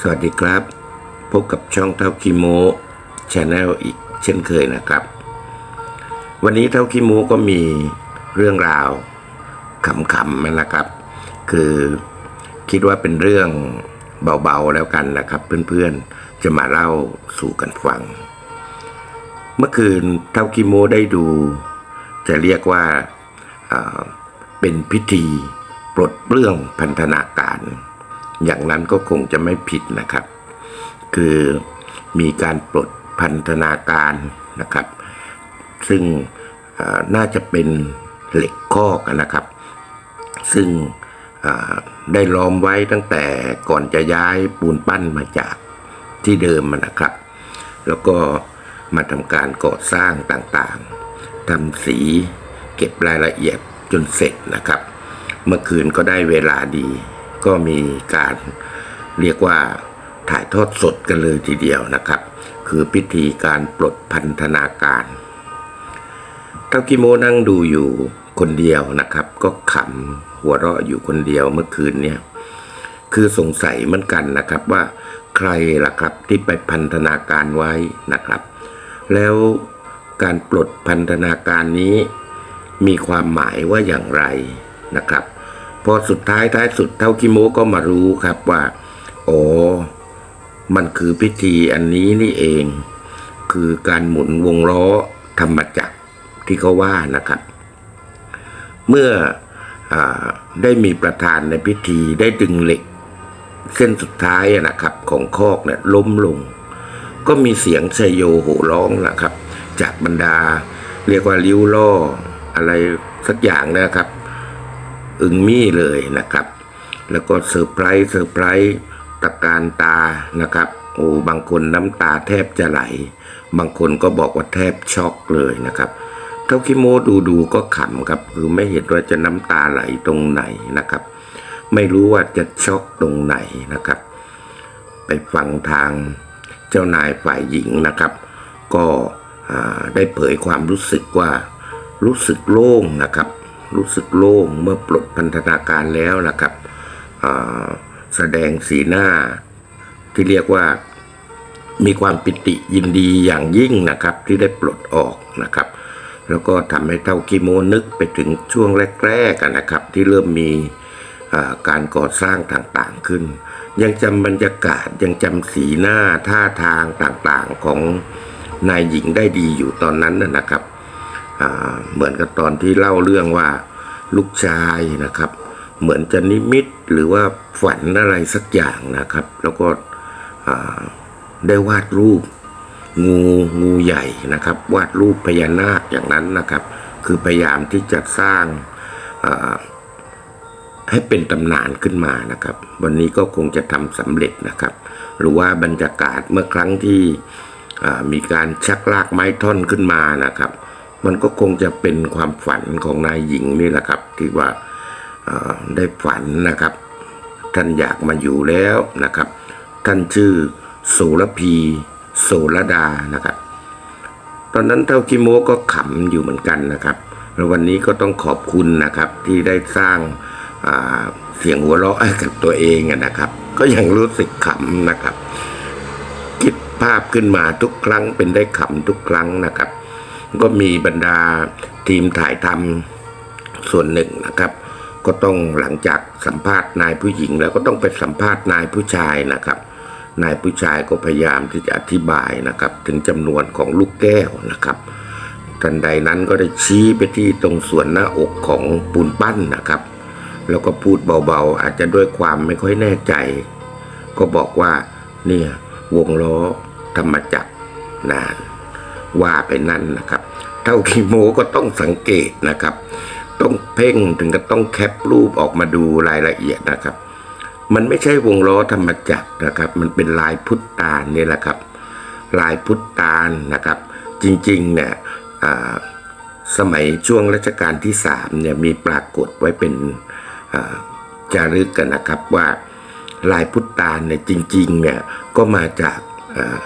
สวัสดีครับ พบกับช่องเท่าคิโมชาแนลอีกเช่นเคยนะครับ วันนี้เท่าคิโมก็มีเรื่องราวขำๆนะครับ คือคิดว่าเป็นเรื่องเบาๆแล้วกันนะครับ เพื่อนๆจะมาเล่าสู่กันฟัง เมื่อคืนเท่าคิโมได้ดู จะเรียกว่าเอ่อเป็นพิธีปลดเปลื้องพันธนาการ อย่างนั้นก็คงจะไม่ผิดนะครับ คือมีการปลดพันธนาการนะครับ ซึ่งน่าจะเป็นเหล็กคอกนะครับ ซึ่งได้ล้อมไว้ตั้งแต่ก่อนจะย้ายปูนปั้นมาจากที่เดิมมานะครับ แล้วก็มาทำการก่อสร้างต่างๆทำสีเก็บรายละเอียดจนเสร็จนะครับ เมื่อคืนก็ได้เวลาดี ก็มีการเรียกว่าถ่ายทอดสดกันเลยทีเดียวนะครับ คือพิธีการปลดพันธนาการเท่ากิโมนั่งดูอยู่คนเดียวนะครับ ก็ขำหัวเราะอยู่คนเดียวเมื่อคืนเนี่ยคือสงสัยเหมือนกันนะครับว่าใครล่ะครับที่ไปพันธนาการไว้นะครับ แล้วการปลดพันธนาการนี้ มีความหมายว่าอย่างไรนะครับ พอสุดท้ายท้ายสุดเท่ากิโมก็มารู้ครับว่าโอ้มันคือพิธีอันนี้นี่เอง คือการหมุนวงล้อธรรมจักรที่เขาว่านะครับ เมื่ออได้มีประธานในพิธีได้ดึงเหล็ก เส้นสุดท้ายนะครับของคอกเนี่ยล้มลง ก็มีเสียงชยโยโห่ร้องนะครับ จากบรรดา เรียกว่าลิ้วล่ออะไรสักอย่างนะครับ อึงมี่เลยนะครับ แล้วก็เซอร์ไพรส์เซอร์ไพรส์ตะการตานะครับโอ้บางคนน้ำตาแทบจะไหล บางคนก็บอกว่าแทบช็อกเลยนะครับเท่าคิโมดูดูก็ขำครับคือไม่เห็นว่าจะน้ำตาไหลตรงไหนนะครับ ไม่รู้ว่าจะช็อกตรงไหนนะครับ ไปฟังทางเจ้านายฝ่ายหญิงนะครับ ก็ได้เผยความรู้สึกว่ารู้สึกโล่งนะครับ รู้สึกโล่งเมื่อปลดพันธนาการแล้วนะครับแสดงสีหน้าที่เรียกว่ามีความปิติยินดีอย่างยิ่งนะครับ ที่ได้ปลดออกนะครับ แล้วก็ทำให้เท่ากิโมนึกไปถึงช่วงแรกๆกันนะครับ ที่เริ่มมีการก่อสร้างต่างๆขึ้น ยังจำบรรยากาศยังจำสีหน้าท่าทางต่างๆของนายหญิงได้ดีอยู่ตอนนั้นนะครับ เหมือนกับตอนที่เล่าเรื่องว่าลูกชายนะครับ เหมือนจะนิมิตหรือว่าฝันอะไรสักอย่างนะครับ แล้วก็ได้วาดรูปงูงูใหญ่นะครับ วาดรูปพญานาคอย่างนั้นนะครับ คือพยายามที่จะสร้างให้เป็นตำนานขึ้นมานะครับ วันนี้ก็คงจะทำสำเร็จนะครับ หรือว่าบรรยากาศเมื่อครั้งที่มีการชักลากไม้ท่อนขึ้นมานะครับ มันก็คงจะเป็นความฝันของนายหญิงนี่แหละครับ ที่ว่าได้ฝันนะครับ ท่านอยากมาอยู่แล้วนะครับ ท่านชื่อโสระพีโสระดานะครับ ตอนนั้นเท่ากิโมก็ขำอยู่เหมือนกันนะครับ แล้ววันนี้ก็ต้องขอบคุณนะครับที่ได้สร้างาเสียงหัวเราะให้กับตัวเองนะครับ ก็ยังรู้สึกขำนะครับ คิดภาพขึ้นมาทุกครั้งเป็นได้ขำทุกครั้งนะครับ ก็มีบรรดาทีมถ่ายทำส่วนหนึ่งนะครับ ก็ต้องหลังจากสัมภาษณ์นายผู้หญิง แล้วก็ต้องไปสัมภาษณ์นายผู้ชายนะครับ นายผู้ชายก็พยายามที่จะอธิบายนะครับ ถึงจำนวนของลูกแก้วนะครับทันใดนั้นก็ได้ชี้ไปที่ตรงส่วนหน้าอกของปูนปั้นนะครับ แล้วก็พูดเบาๆ อาจจะด้วยความไม่ค่อยแน่ใจ ก็บอกว่า เนี่ย วงล้อธรรมจักรนาน ว่าไปนั่นนะครับ เท่าคีโมก็ต้องสังเกตนะครับ ต้องเพ่งถึงกับต้องแคปรูปออกมาดูรายละเอียดนะครับ มันไม่ใช่วงล้อธรรมจักรนะครับ มันเป็นลายพุทธาลนี่แหละครับ ลายพุทธาลนะครับ จริงๆเนี่ยสมัยช่วงรัชกาลที่สามเนี่ยมีปรากฏไว้เป็นอ่าจารึกกันนะครับว่าลายพุทธาลเนี่ยจริงๆเนี่ยก็มาจากา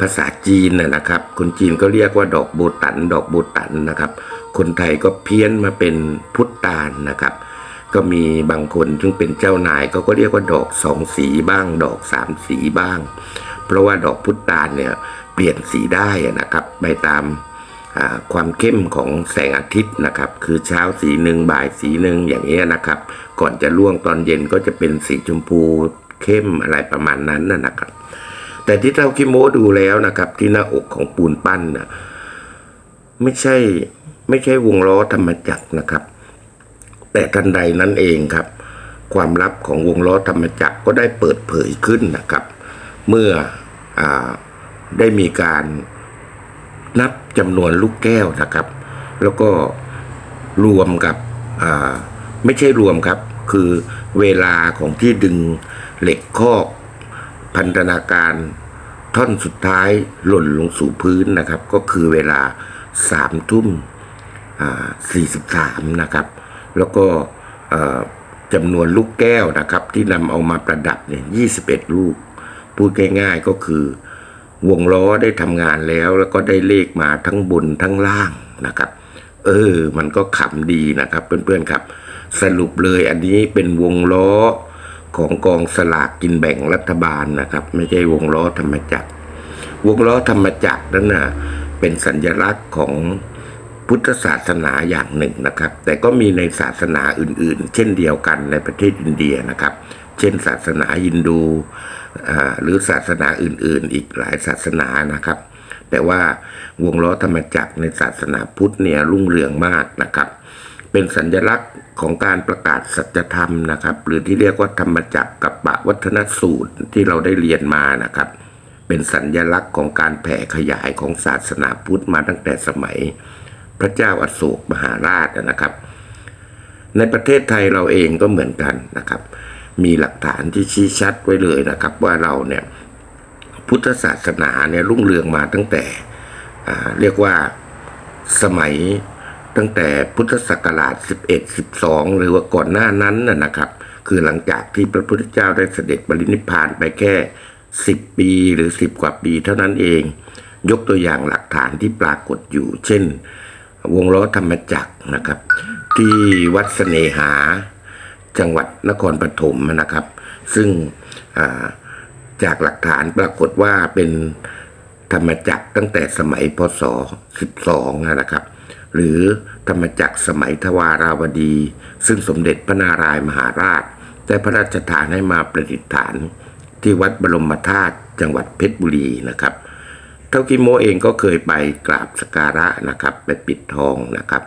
ภาษาจีนนะนะครับ คนจีนก็เรียกว่าดอกโบตัน ดอกโบตันนะครับ คนไทยก็เพี้ยนมาเป็นพุทธตาลนะครับ ก็มีบางคนซึ่งเป็นเจ้านายเขาก็เรียกว่าดอกสองสีบ้าง ดอกสามสีบ้าง เพราะว่าดอกพุทตานเนี่ยเปลี่ยนสีได้นะครับไปตามความเข้มของแสงอาทิตย์นะครับ คือเช้าสีหนึ่งบ่ายสีหนึ่งอย่างเงี้ยนะครับ ก่อนจะล่วงตอนเย็นก็จะเป็นสีชมพูเข้มอะไรประมาณนั้นนะครับ แต่ที่เท่าคิโมดูแล้วนะครับ ที่หน้าอกของปูนปั้นน่ะไม่ใช่ไม่ใช่วงล้อธรรมจักรนะครับ แต่ทันใดนั้นเองครับ ความลับของวงล้อธรรมจักรก็ได้เปิดเผยขึ้นนะครับ เมื่ออได้มีการนับจำนวนลูกแก้วนะครับ แล้วก็รวมกับไม่ใช่รวมครับ คือเวลาของที่ดึงเหล็กคอก พันธนาการท่อนสุดท้ายหล่นลงสู่พื้นนะครับ ก็คือเวลาสามทุ่มสี่สิบสามนะครับ แล้วก็จำนวนลูกแก้วนะครับ ที่นำเอามาประดับเนี่ยยี่สิบเอ็ดลูก พูดง่ายๆก็คือ วงล้อได้ทำงานแล้ว แล้วก็ได้เลขมาทั้งบนทั้งล่างนะครับ เออ มันก็ขำดีนะครับ เพื่อนๆครับ สรุปเลยอันนี้เป็นวงล้อ ของกองสลากกินแบ่งรัฐบาลนะครับ ไม่ใช่วงล้อธรรมจักร วงล้อธรรมจักรนั้นนะเป็นสัญลักษณ์ของพุทธศาสนาอย่างหนึ่งนะครับ แต่ก็มีในศาสนาอื่น ๆ เช่นเดียวกันในประเทศอินเดียนะครับ เช่น ศาสนาฮินดูหรือศาสนาอื่น ๆ อีกหลายศาสนานะครับ แต่ว่าวงล้อธรรมจักรในศาสนาพุทธเนี่ยรุ่งเรืองมากนะครับ เป็นสัญลักษณ์ของการประกาศสัจธรรมนะครับ หรือที่เรียกว่าธรรมจักรกับปะวัฒนสูตรที่เราได้เรียนมานะครับ เป็นสัญลักษณ์ของการแผ่ขยายของศาสนาพุทธมาตั้งแต่สมัย พระเจ้าอโศกมหาราชนะครับ ในประเทศไทยเราเองก็เหมือนกันนะครับ มีหลักฐานที่ชี้ชัดไว้เลยนะครับ ว่าเราเนี่ยพุทธศาสนาเนี่ยรุ่งเรืองมาตั้งแต่เรียกว่าสมัย ตั้งแต่พุทธศักราช 11 12 หรือว่าก่อนหน้านั้นนะนะครับ คือหลังจากที่พระพุทธเจ้าได้เสด็จบรินิพพานไปแค่ 10 ปีหรือ 10 กว่าปีเท่านั้นเอง ยกตัวอย่างหลักฐานที่ปรากฏอยู่ เช่น วงล้อธรรมจักรนะครับ ที่วัดเสนหาจังหวัดนครปฐมนะครับ ซึ่งจากหลักฐานปรากฏว่าเป็นธรรมจักรตั้งแต่สมัยพศ 12 นะครับ หรือธรรมจักรสมัยทวาราวดี ซึ่งสมเด็จพระนารายมหาราช ได้พระราชทานให้มาประดิษฐาน ที่วัดบรมธาตุจังหวัดเพชรบุรีนะครับ เท่ากิโมเองก็เคยไปกราบสการะนะครับ ไปปิดทองนะครับ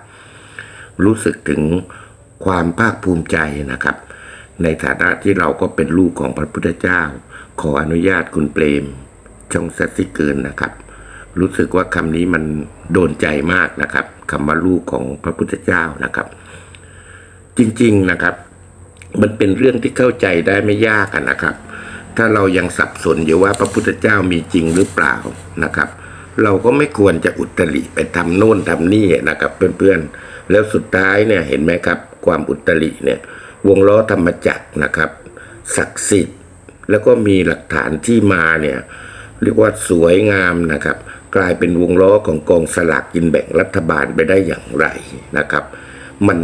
รู้สึกถึงความภาคภูมิใจนะครับ ในฐานะที่เราก็เป็นลูกของพระพุทธเจ้า ขออนุญาตคุณเปรม ช่องสัตสิเกินนะครับ รู้สึกว่าคำนี้มันโดนใจมากนะครับคำว่าลูกของพระพุทธเจ้านะครับ จริงๆนะครับ มันเป็นเรื่องที่เข้าใจได้ไม่ยากนะครับ ถ้าเรายังสับสนอยู่ว่าพระพุทธเจ้ามีจริงหรือเปล่านะครับ เราก็ไม่ควรจะอุตริไปทำโน่นทำนี่นะครับเพื่อนๆ แล้วสุดท้ายเนี่ยเห็นไหมครับ ความอุตริเนี่ยวงล้อธรรมจักรนะครับ ศักดิ์สิทธิ์แล้วก็มีหลักฐานที่มาเนี่ยเรียกว่าสวยงามนะครับ กลายเป็นวงล้อของกองสลากกินแบ่งรัฐบาลไปได้อย่างไรนะครับ มัน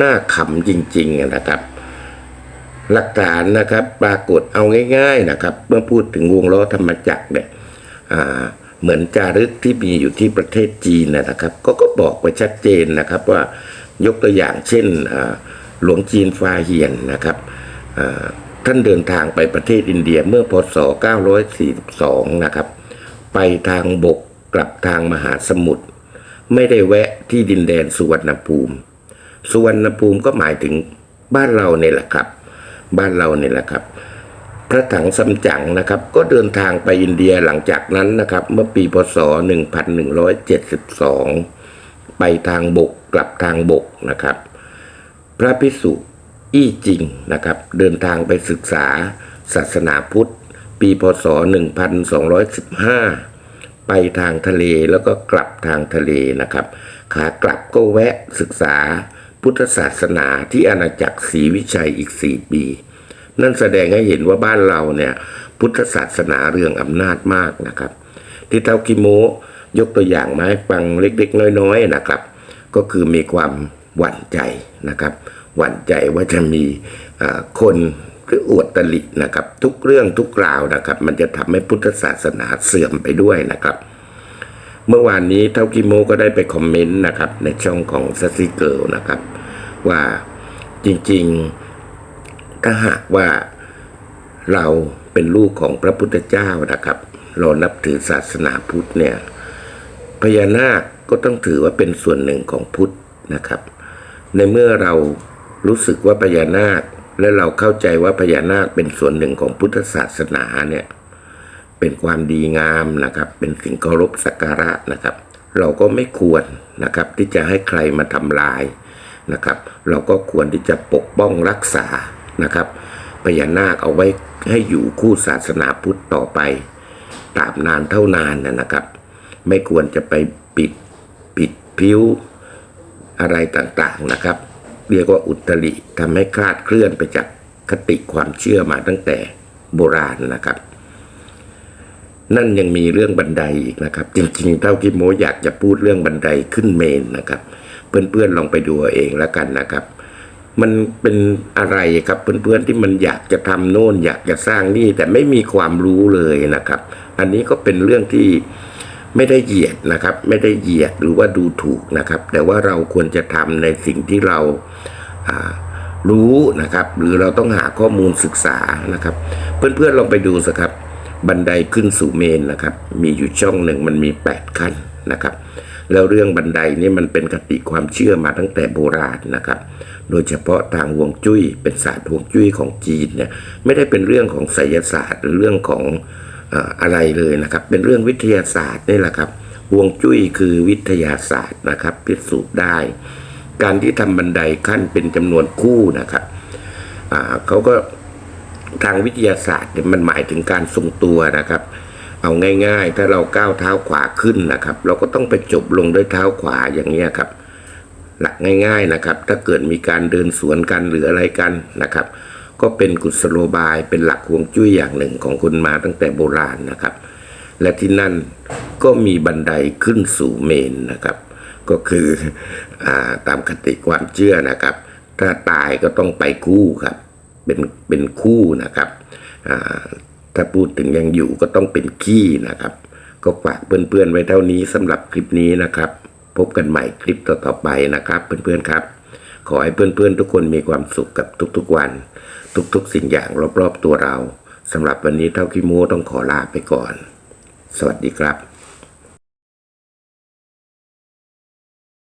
น่าขำจริง ๆนะครับ หลักฐานนะครับปรากฏเอาง่าย ๆนะครับ เมื่อพูดถึงวงล้อธรรมจักรเนี่ยเหมือนจารึกที่มีอยู่ที่ประเทศจีนนะครับ ก็ก็บอกไว้ชัดเจนนะครับว่ายกตัวอย่างเช่นหลวงจีนฟาเฮียนนะครับท่านเดินทางไปประเทศอินเดียเมื่อพศ 942 นะครับ ไปทางบกกลับทางมหาสมุทรไม่ได้แวะที่ดินแดนสุวรรณภูมิ สุวรรณภูมิก็หมายถึงบ้านเราเนี่ยแหละครับ บ้านเราเนี่ยแหละครับ พระถังซัมจั๋งนะครับ ก็เดินทางไปอินเดียหลังจากนั้นนะครับ เมื่อปีพศ 1172 ไปทางบกกลับทางบกนะครับ พระพิสุอี้จริงนะครับ เดินทางไปศึกษาศาสนาพุทธ ปีพศ 1215 ไปทางทะเลแล้วก็กลับทางทะเลนะครับ ขากลับก็แวะศึกษาพุทธศาสนาที่อาณาจักรศรีวิชัยอีก 4 ปี นั่นแสดงให้เห็นว่าบ้านเราเนี่ยพุทธศาสนาเรื่องอำนาจมากนะครับ ที่เท่ากิโมยกตัวอย่างมาให้ฟังเล็กๆ น้อยๆนะครับ ก็คือมีความหวั่นใจนะครับ หวั่นใจว่าจะมีคน หรืออวดตลินะครับ ทุกเรื่องทุกราวนะครับ มันจะทำให้พุทธศาสนาเสื่อมไปด้วยนะครับ เมื่อวานนี้เท่ากิโมก็ได้ไปคอมเมนต์นะครับ ในช่องของซัสซี่เกิลนะครับ ว่าจริงๆถ้าหากว่าเราเป็นลูกของพระพุทธเจ้านะครับเรานับถือศาสนาพุทธเนี่ยพญานาคก็ต้องถือว่าเป็นส่วนหนึ่งของพุทธนะครับ ในเมื่อเรารู้สึกว่าพญานาค และเราเข้าใจว่าพญานาคเป็นส่วนหนึ่งของพุทธศาสนาเนี่ยเป็นความดีงามนะครับ เป็นสิ่งเคารพสักการะนะครับ เราก็ไม่ควรนะครับที่จะให้ใครมาทำลายนะครับ เราก็ควรที่จะปกป้องรักษานะครับพญานาคเอาไว้ให้อยู่คู่ศาสนาพุทธต่อไปตราบนานเท่านานนะนะครับ ไม่ควรจะไปปิดปิดผิวอะไรต่างๆนะครับ เรียกว่าอุตริทำให้คลาดเคลื่อนไปจากคติความเชื่อมาตั้งแต่โบราณนะครับ นั่นยังมีเรื่องบันไดอีกนะครับ จริงๆเท่าที่โมอยากจะพูดเรื่องบันไดขึ้นเมนนะครับ เพื่อนๆลองไปดูเอาเองแล้วกันนะครับ มันเป็นอะไรครับเพื่อนๆที่มันอยากจะทำโน่นอยากจะสร้างนี่แต่ไม่มีความรู้เลยนะครับ อันนี้ก็เป็นเรื่องที่ ไม่ได้เหยียดนะครับ ไม่ได้เหยียดหรือว่าดูถูกนะครับ แต่ว่าเราควรจะทำในสิ่งที่เรารู้นะครับ หรือเราต้องหาข้อมูลศึกษานะครับ เพื่อนๆลองไปดูสิครับ บันไดขึ้นสู่เมนนะครับ มีอยู่ช่องหนึ่งมันมี 8 ขั้นนะครับ แล้วเรื่องบันไดนี่มันเป็นคติความเชื่อมาตั้งแต่โบราณนะครับ โดยเฉพาะทางฮวงจุ้ยเป็นศาสตร์ฮวงจุ้ยของจีนเนี่ยไม่ได้เป็นเรื่องของไสยศาสตร์หรือเรื่องของ อะไรเลยนะครับ เป็นเรื่องวิทยาศาสตร์นี่แหละครับฮวงจุ้ยคือวิทยาศาสตร์นะครับ พิสูจน์ได้ การที่ทำบันไดขั้นเป็นจำนวนคู่นะครับเขาก็ทางวิทยาศาสตร์เนี่ยมันหมายถึงการทรงตัวนะครับ เอาง่าย ๆ ถ้าเราก้าวเท้าขวาขึ้นนะครับ เราก็ต้องไปจบลงด้วยเท้าขวาอย่างนี้ครับ หลักง่าย ๆนะครับ ถ้าเกิดมีการเดินสวนกันหรืออะไรกันนะครับ ก็เป็นกุศโลบายเป็นหลักฮวงจุ้ยอย่างหนึ่งของคนมาตั้งแต่โบราณนะครับ และที่นั่นก็มีบันไดขึ้นสู่เมนนะครับ ก็คืออาตามคติความเชื่อนะครับ ถ้าตายก็ต้องไปคู่ครับ เป็นเป็นคู่นะครับถ้าพูดถึงยังอยู่ก็ต้องเป็นขี้นะครับ ก็ฝากเพื่อนๆไว้เท่านี้สำหรับคลิปนี้นะครับ พบกันใหม่คลิปต่อๆไปนะครับ เพื่อนๆครับ ขอให้เพื่อนๆ ทุกคนมีความสุขกับทุกๆวัน ทุกๆ สิ่งอย่างรอบๆตัวเราสำหรับวันนี้เท่าขี้ม้ต้องขอลาไปก่อน สวัสดีครับ